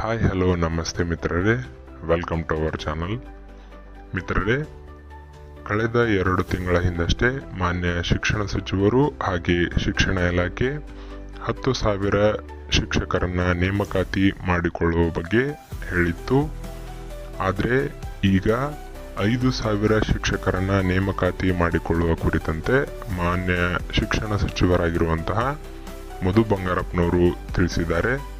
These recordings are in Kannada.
ಹಾಯ್ ಹಲೋ ನಮಸ್ತೆ ಮಿತ್ರರೇ ವೆಲ್ಕಮ್ ಟು ಅವರ್ ಚಾನಲ್ ಮಿತ್ರರೇ ಕಳೆದ ಎರಡು ತಿಂಗಳ ಹಿಂದಷ್ಟೇ ಮಾನ್ಯ ಶಿಕ್ಷಣ ಸಚಿವರು ಹಾಗೆ ಶಿಕ್ಷಣ ಇಲಾಖೆ ಹತ್ತು ಸಾವಿರ ಶಿಕ್ಷಕರನ್ನು ನೇಮಕಾತಿ ಮಾಡಿಕೊಳ್ಳುವ ಬಗ್ಗೆ ಹೇಳಿತ್ತು. ಆದರೆ ಈಗ ಐದು ಸಾವಿರ ಶಿಕ್ಷಕರನ್ನು ನೇಮಕಾತಿ ಮಾಡಿಕೊಳ್ಳುವ ಕುರಿತಂತೆ ಮಾನ್ಯ ಶಿಕ್ಷಣ ಸಚಿವರಾಗಿರುವಂತಹ ಮಧು ಬಂಗಾರಪ್ಪನವರು ತಿಳಿಸಿದ್ದಾರೆ.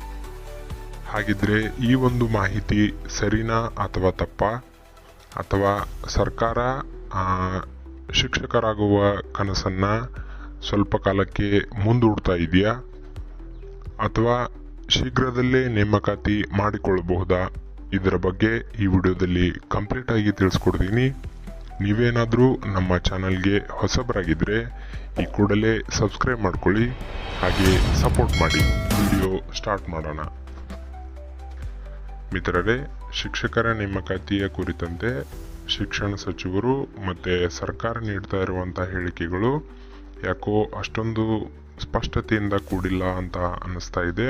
ಹಾಗಿದ್ರೆ ಈ ಒಂದು ಮಾಹಿತಿ ಸರಿನಾ ಅಥವಾ ತಪ್ಪಾ? ಅಥವಾ ಸರ್ಕಾರ ಶಿಕ್ಷಕರಾಗುವ ಕನಸನ್ನ ಸ್ವಲ್ಪ ಕಾಲಕ್ಕೆ ಮುಂದೂಡ್ತಾ ಇದೆಯಾ? ಅಥವಾ ಶೀಘ್ರದಲ್ಲೇ ನೇಮಕಾತಿ ಮಾಡಿಕೊಳ್ಳಬಹುದಾ? ಇದರ ಬಗ್ಗೆ ಈ ವಿಡಿಯೋದಲ್ಲಿ ಕಂಪ್ಲೀಟ್ ಆಗಿ ತಿಳಿಸ್ಕೊಡ್ತೀನಿ. ನೀವೇನಾದರೂ ನಮ್ಮ ಚಾನಲ್ಗೆ ಹೊಸಬರಾಗಿದ್ದರೆ ಈ ಕೂಡಲೇ ಸಬ್ಸ್ಕ್ರೈಬ್ ಮಾಡ್ಕೊಳ್ಳಿ. ಹಾಗೆ ಸಪೋರ್ಟ್ ಮಾಡಿ. ವಿಡಿಯೋ ಸ್ಟಾರ್ಟ್ ಮಾಡೋಣ. ಮಿತ್ರರೇ, ಶಿಕ್ಷಕರ ನೇಮಕಾತಿಯ ಕುರಿತಂತೆ ಶಿಕ್ಷಣ ಸಚಿವರು ಮತ್ತು ಸರ್ಕಾರ ನೀಡ್ತಾ ಇರುವಂಥ ಹೇಳಿಕೆಗಳು ಯಾಕೋ ಅಷ್ಟೊಂದು ಸ್ಪಷ್ಟತೆಯಿಂದ ಕೂಡಿಲ್ಲ ಅಂತ ಅನ್ನಿಸ್ತಾ ಇದೆ.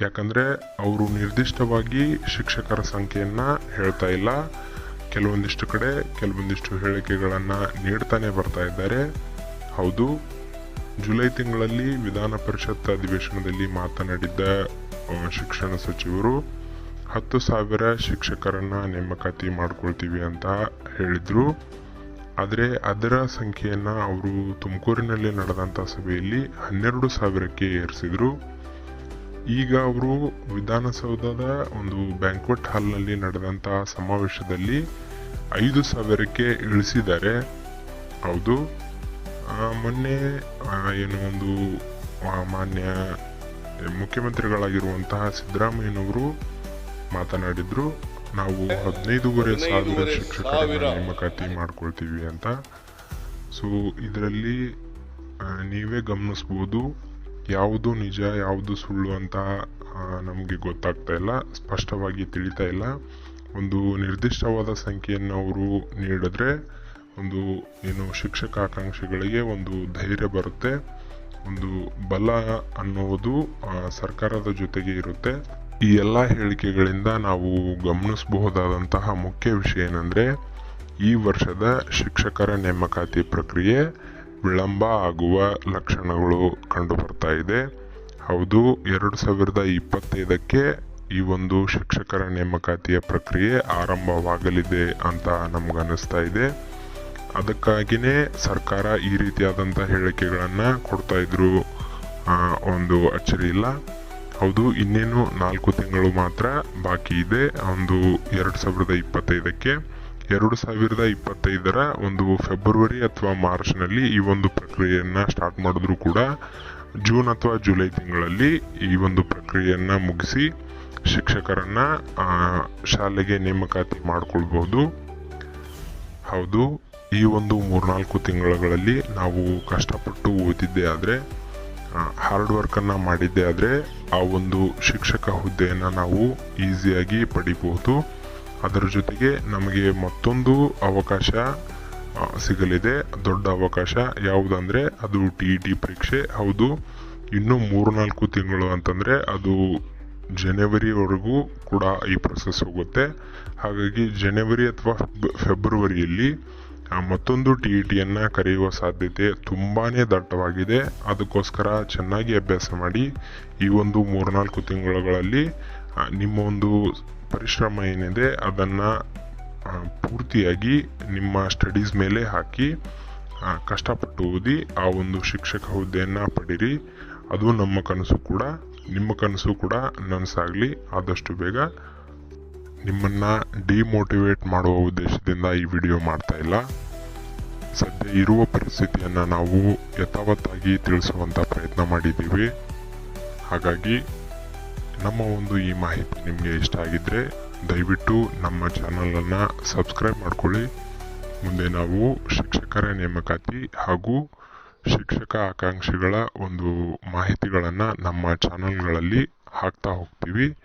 ಯಾಕಂದರೆ ಅವರು ನಿರ್ದಿಷ್ಟವಾಗಿ ಶಿಕ್ಷಕರ ಸಂಖ್ಯೆಯನ್ನು ಹೇಳ್ತಾ ಇಲ್ಲ. ಕೆಲವೊಂದಿಷ್ಟು ಕಡೆ ಕೆಲವೊಂದಿಷ್ಟು ಹೇಳಿಕೆಗಳನ್ನು ನೀಡ್ತಾನೆ ಬರ್ತಾ ಇದ್ದಾರೆ. ಹೌದು, ಜುಲೈ ತಿಂಗಳಲ್ಲಿ ವಿಧಾನ ಪರಿಷತ್ ಅಧಿವೇಶನದಲ್ಲಿ ಮಾತನಾಡಿದ್ದ ಶಿಕ್ಷಣ ಸಚಿವರು ಹತ್ತು ಸಾವಿರ ಶಿಕ್ಷಕರನ್ನ ನೇಮಕಾತಿ ಮಾಡ್ಕೊಳ್ತೀವಿ ಅಂತ ಹೇಳಿದ್ರು. ಆದರೆ ಅದರ ಸಂಖ್ಯೆಯನ್ನು ಅವರು ತುಮಕೂರಿನಲ್ಲಿ ನಡೆದಂಥ ಸಭೆಯಲ್ಲಿ ಹನ್ನೆರಡು ಸಾವಿರಕ್ಕೆ ಏರಿಸಿದ್ರು. ಈಗ ಅವರು ವಿಧಾನಸೌಧದ ಒಂದು ಬ್ಯಾಂಕ್ವೆಟ್ ಹಾಲ್ನಲ್ಲಿ ನಡೆದಂಥ ಸಮಾವೇಶದಲ್ಲಿ ಐದು ಸಾವಿರಕ್ಕೆ ಇಳಿಸಿದ್ದಾರೆ. ಹೌದು. ಮೊನ್ನೆ ಏನು ಒಂದು ಮಾನ್ಯ ಮುಖ್ಯಮಂತ್ರಿಗಳಾಗಿರುವಂತಹ ಸಿದ್ದರಾಮಯ್ಯನವರು ಮಾತನಾಡಿದ್ರು. ನಾವು ಹದಿನೈದೂವರೆ ಸಾವಿರ ಶಿಕ್ಷಕರ ಶಿಕ್ಷಕರನ್ನ. ನೇಮಕಾತಿ ಮಾಡ್ಕೊಳ್ತೀವಿ ಅಂತ. ಸೊ ಇದರಲ್ಲಿ ನೀವೇ ಗಮನಿಸ್ಬೋದು. ಯಾವುದು ನಿಜ ಯಾವುದು ಸುಳ್ಳು ಅಂತ ನಮಗೆ ಗೊತ್ತಾಗ್ತಾ ಇಲ್ಲ. ಸ್ಪಷ್ಟವಾಗಿ ತಿಳಿತಾ ಇಲ್ಲ. ಒಂದು ನಿರ್ದಿಷ್ಟವಾದ ಸಂಖ್ಯೆಯನ್ನು ಅವರು ನೀಡಿದ್ರೆ ಒಂದು ಏನು ಶಿಕ್ಷಕ ಆಕಾಂಕ್ಷಿಗಳಿಗೆ ಒಂದು ಧೈರ್ಯ ಬರುತ್ತೆ. ಒಂದು ಬಲ ಅನ್ನುವುದು ಸರ್ಕಾರದ ಜೊತೆಗೆ ಇರುತ್ತೆ. ಈ ಎಲ್ಲ ಹೇಳಿಕೆಗಳಿಂದ ನಾವು ಗಮನಿಸಬಹುದಾದಂತಹ ಮುಖ್ಯ ವಿಷಯ ಏನಂದ್ರೆ, ಈ ವರ್ಷದ ಶಿಕ್ಷಕರ ನೇಮಕಾತಿ ಪ್ರಕ್ರಿಯೆ ವಿಳಂಬ ಆಗುವ ಲಕ್ಷಣಗಳು ಕಂಡುಬರ್ತಾ ಇದೆ. ಹೌದು, ಎರಡು ಸಾವಿರದ ಇಪ್ಪತ್ತೈದಕ್ಕೆ ಈ ಒಂದು ಶಿಕ್ಷಕರ ನೇಮಕಾತಿಯ ಪ್ರಕ್ರಿಯೆ ಆರಂಭವಾಗಲಿದೆ ಅಂತ ನಮ್ಗನ್ನಿಸ್ತಾ ಇದೆ. ಅದಕ್ಕಾಗಿಯೇ ಸರ್ಕಾರ ಈ ರೀತಿಯಾದಂಥ ಹೇಳಿಕೆಗಳನ್ನು ಕೊಡ್ತಾ ಇದ್ರು ಒಂದು ಅಚ್ಚರಿ ಇಲ್ಲ. ಹೌದು, ಇನ್ನೇನು ನಾಲ್ಕು ತಿಂಗಳು ಮಾತ್ರ ಬಾಕಿ ಇದೆ. ಒಂದು ಎರಡು ಸಾವಿರದ ಇಪ್ಪತ್ತೈದಕ್ಕೆ. ಎರಡು ಸಾವಿರದ ಇಪ್ಪತ್ತೈದರ ಒಂದು ಫೆಬ್ರವರಿ ಅಥವಾ ಮಾರ್ಚ್ನಲ್ಲಿ ಈ ಒಂದು ಪ್ರಕ್ರಿಯೆಯನ್ನು ಸ್ಟಾರ್ಟ್ ಮಾಡಿದ್ರು ಕೂಡ ಜೂನ್ ಅಥವಾ ಜುಲೈ ತಿಂಗಳಲ್ಲಿ ಈ ಒಂದು ಪ್ರಕ್ರಿಯೆಯನ್ನು ಮುಗಿಸಿ ಶಿಕ್ಷಕರನ್ನು ಶಾಲೆಗೆ ನೇಮಕಾತಿ ಮಾಡಿಕೊಳ್ಬೋದು. ಹೌದು, ಈ ಒಂದು ಮೂರ್ನಾಲ್ಕು ತಿಂಗಳುಗಳಲ್ಲಿ ನಾವು ಕಷ್ಟಪಟ್ಟು ಓದಿದ್ದೇ ಆದರೆ ಹಾರ್ಡ್ ವರ್ಕನ್ನು ಮಾಡಿದ್ದೆ ಆದರೆ ಆ ಒಂದು ಶಿಕ್ಷಕ ಹುದ್ದೆಯನ್ನು ನಾವು ಈಸಿಯಾಗಿ ಪಡಿಬಹುದು. ಅದರ ಜೊತೆಗೆ ನಮಗೆ ಮತ್ತೊಂದು ಅವಕಾಶ ಸಿಗಲಿದೆ. ದೊಡ್ಡ ಅವಕಾಶ ಯಾವುದಂದರೆ ಅದು ಟಿ ಇ ಟಿ ಪರೀಕ್ಷೆ. ಹೌದು, ಇನ್ನು ಮೂರ್ನಾಲ್ಕು ತಿಂಗಳು ಅಂತಂದರೆ ಅದು ಜನವರಿವರೆಗೂ ಕೂಡ ಈ ಪ್ರೊಸೆಸ್ ಹೋಗುತ್ತೆ. ಹಾಗಾಗಿ ಜನವರಿ ಅಥವಾ ಫೆಬ್- ಫೆಬ್ರವರಿಯಲ್ಲಿ ಮತ್ತೊಂದು ಟಿ ಇ ಟಿಯನ್ನು ಕರೆಯುವ ಸಾಧ್ಯತೆ ತುಂಬಾ ದಟ್ಟವಾಗಿದೆ. ಅದಕ್ಕೋಸ್ಕರ ಚೆನ್ನಾಗಿ ಅಭ್ಯಾಸ ಮಾಡಿ ಈ ಒಂದು ಮೂರ್ನಾಲ್ಕು ತಿಂಗಳುಗಳಲ್ಲಿ ನಿಮ್ಮ ಒಂದು ಪರಿಶ್ರಮ ಏನಿದೆ ಅದನ್ನು ಪೂರ್ತಿಯಾಗಿ ನಿಮ್ಮ ಸ್ಟಡೀಸ್ ಮೇಲೆ ಹಾಕಿ ಕಷ್ಟಪಟ್ಟು ಓದಿ ಆ ಒಂದು ಶಿಕ್ಷಕ ಹುದ್ದೆಯನ್ನು ಪಡೀರಿ. ಅದು ನಮ್ಮ ಕನಸು ಕೂಡ, ನಿಮ್ಮ ಕನಸು ಕೂಡ ನನಸಾಗಲಿ. ಆದಷ್ಟು ಬೇಗ ನಿಮ್ಮನ್ನ ಡಿಮೋಟಿವೇಟ್ ಮಾಡುವ ಉದ್ದೇಶದಿಂದ ಈ ವಿಡಿಯೋ ಮಾಡ್ತಾ ಇಲ್ಲ. ಸದ್ಯ ಇರುವ ಪರಿಸ್ಥಿತಿಯನ್ನು ನಾವು ಯಥಾವತ್ತಾಗಿ ತಿಳಿಸುವಂಥ ಪ್ರಯತ್ನ ಮಾಡಿದ್ದೀವಿ. ಹಾಗಾಗಿ ನಮ್ಮ ಒಂದು ಈ ಮಾಹಿತಿ ನಿಮಗೆ ಇಷ್ಟ ಆಗಿದ್ದರೆ ದಯವಿಟ್ಟು ನಮ್ಮ ಚಾನಲನ್ನು ಸಬ್ಸ್ಕ್ರೈಬ್ ಮಾಡ್ಕೊಳ್ಳಿ. ಮುಂದೆ ನಾವು ಶಿಕ್ಷಕರ ನೇಮಕಾತಿ ಹಾಗೂ ಶಿಕ್ಷಕ ಆಕಾಂಕ್ಷಿಗಳ ಒಂದು ಮಾಹಿತಿಗಳನ್ನು ನಮ್ಮ ಚಾನಲ್ಗಳಲ್ಲಿ ಹಾಕ್ತಾ ಹೋಗ್ತೀವಿ.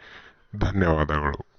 ಧನ್ಯವಾದಗಳು.